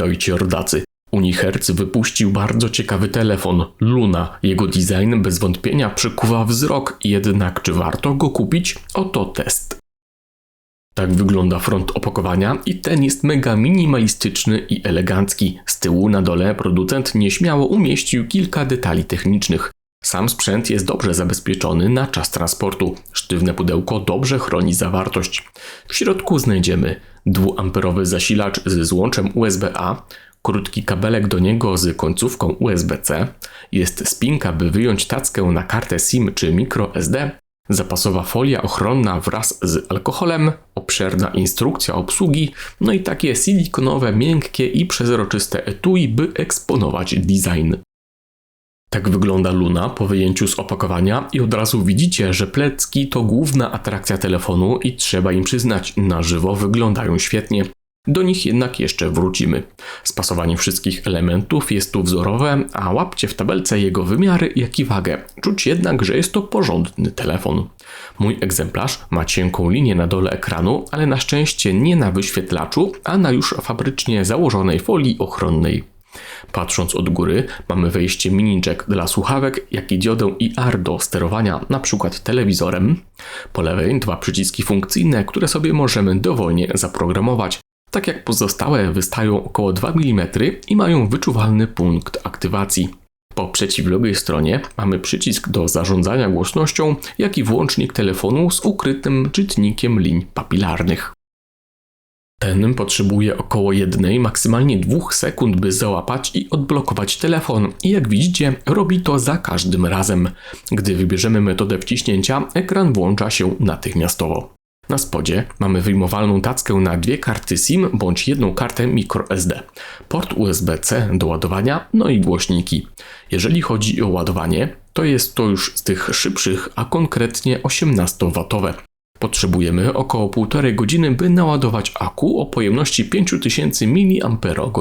Witajcie rodacy. Unihertz wypuścił bardzo ciekawy telefon Luna. Jego design bez wątpienia przykuwa wzrok, jednak czy warto go kupić? Oto test. Tak wygląda front opakowania i ten jest mega minimalistyczny i elegancki. Z tyłu na dole producent nieśmiało umieścił kilka detali technicznych. Sam sprzęt jest dobrze zabezpieczony na czas transportu. Sztywne pudełko dobrze chroni zawartość. W środku znajdziemy dwuamperowy zasilacz z złączem USB-A, krótki kabelek do niego z końcówką USB-C, jest spinka, by wyjąć tackę na kartę SIM czy microSD, zapasowa folia ochronna wraz z alkoholem, obszerna instrukcja obsługi, no i takie silikonowe, miękkie i przezroczyste etui, by eksponować design. Tak wygląda Luna po wyjęciu z opakowania i od razu widzicie, że plecki to główna atrakcja telefonu i trzeba im przyznać, na żywo wyglądają świetnie. Do nich jednak jeszcze wrócimy. Spasowanie wszystkich elementów jest tu wzorowe, a łapcie w tabelce jego wymiary, jak i wagę. Czuć jednak, że jest to porządny telefon. Mój egzemplarz ma cienką linię na dole ekranu, ale na szczęście nie na wyświetlaczu, a na już fabrycznie założonej folii ochronnej. Patrząc od góry, mamy wejście mini jack dla słuchawek, jak i diodę IR do sterowania np. telewizorem. Po lewej dwa przyciski funkcyjne, które sobie możemy dowolnie zaprogramować. Tak jak pozostałe wystają około 2 mm i mają wyczuwalny punkt aktywacji. Po przeciwległej stronie mamy przycisk do zarządzania głośnością, jak i włącznik telefonu z ukrytym czytnikiem linii papilarnych. Ten potrzebuje około jednej, maksymalnie dwóch sekund, by załapać i odblokować telefon. I jak widzicie, robi to za każdym razem. Gdy wybierzemy metodę wciśnięcia, ekran włącza się natychmiastowo. Na spodzie mamy wyjmowalną tackę na dwie karty SIM bądź jedną kartę microSD, port USB-C do ładowania, no i głośniki. Jeżeli chodzi o ładowanie, to jest to już z tych szybszych, a konkretnie 18W. Potrzebujemy około 1,5 godziny, by naładować aku o pojemności 5000 mAh.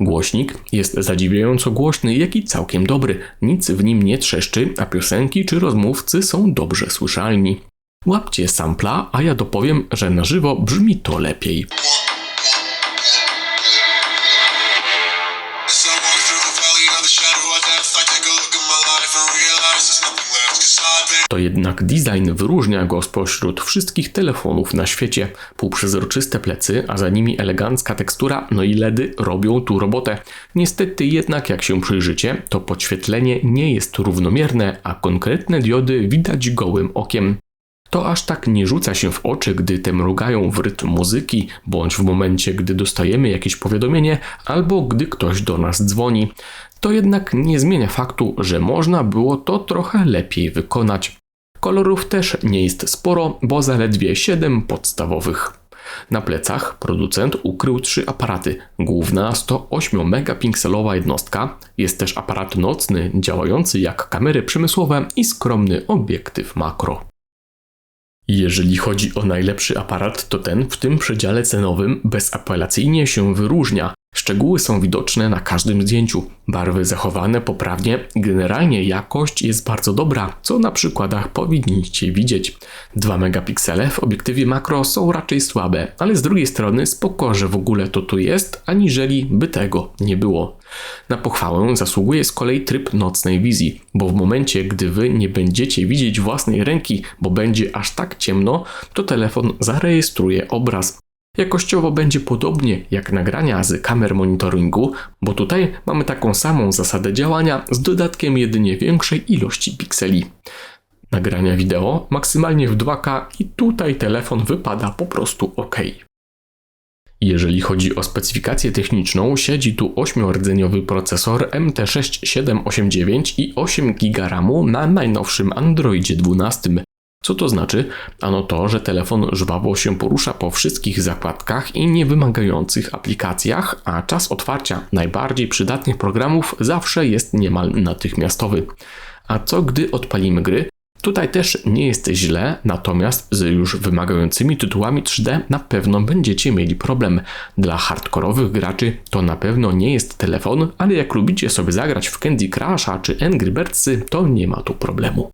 Głośnik jest zadziwiająco głośny, jak i całkiem dobry. Nic w nim nie trzeszczy, a piosenki czy rozmówcy są dobrze słyszalni. Łapcie sampla, a ja dopowiem, że na żywo brzmi to lepiej. To jednak design wyróżnia go spośród wszystkich telefonów na świecie. Półprzezroczyste plecy, a za nimi elegancka tekstura, no i LEDy robią tu robotę. Niestety jednak jak się przyjrzycie, to podświetlenie nie jest równomierne, a konkretne diody widać gołym okiem. To aż tak nie rzuca się w oczy, gdy te mrugają w rytm muzyki, bądź w momencie, gdy dostajemy jakieś powiadomienie, albo gdy ktoś do nas dzwoni. To jednak nie zmienia faktu, że można było to trochę lepiej wykonać. Kolorów też nie jest sporo, bo zaledwie 7 podstawowych. Na plecach producent ukrył trzy aparaty. Główna 108 megapikselowa jednostka, jest też aparat nocny działający jak kamery przemysłowe i skromny obiektyw makro. Jeżeli chodzi o najlepszy aparat, to ten w tym przedziale cenowym bezapelacyjnie się wyróżnia. Szczegóły są widoczne na każdym zdjęciu, barwy zachowane poprawnie, generalnie jakość jest bardzo dobra, co na przykładach powinniście widzieć. 2 megapiksele w obiektywie makro są raczej słabe, ale z drugiej strony spoko, że w ogóle to tu jest, aniżeli by tego nie było. Na pochwałę zasługuje z kolei tryb nocnej wizji, bo w momencie, gdy wy nie będziecie widzieć własnej ręki, bo będzie aż tak ciemno, to telefon zarejestruje obraz. Jakościowo będzie podobnie jak nagrania z kamer monitoringu, bo tutaj mamy taką samą zasadę działania z dodatkiem jedynie większej ilości pikseli. Nagrania wideo maksymalnie w 2K i tutaj telefon wypada po prostu ok. Jeżeli chodzi o specyfikację techniczną, siedzi tu 8-rdzeniowy procesor MT6789 i 8 GB RAMu na najnowszym Androidzie 12. Co to znaczy? Ano to, że telefon żwawo się porusza po wszystkich zakładkach i niewymagających aplikacjach, a czas otwarcia najbardziej przydatnych programów zawsze jest niemal natychmiastowy. A co gdy odpalimy gry? Tutaj też nie jest źle, natomiast z już wymagającymi tytułami 3D na pewno będziecie mieli problem. Dla hardkorowych graczy to na pewno nie jest telefon, ale jak lubicie sobie zagrać w Candy Crusha czy Angry Birdsy, to nie ma tu problemu.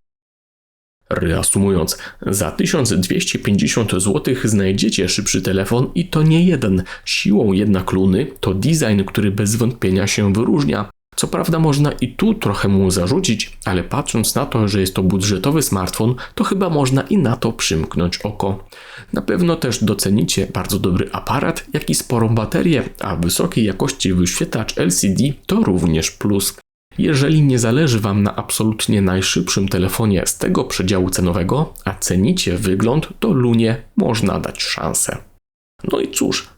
Reasumując, za 1250 zł znajdziecie szybszy telefon i to nie jeden. Siłą jednak Luny to design, który bez wątpienia się wyróżnia. Co prawda można i tu trochę mu zarzucić, ale patrząc na to, że jest to budżetowy smartfon, to chyba można i na to przymknąć oko. Na pewno też docenicie bardzo dobry aparat, jak i sporą baterię, a wysokiej jakości wyświetlacz LCD to również plus. Jeżeli nie zależy Wam na absolutnie najszybszym telefonie z tego przedziału cenowego, a cenicie wygląd, to Lunie można dać szansę. No i cóż,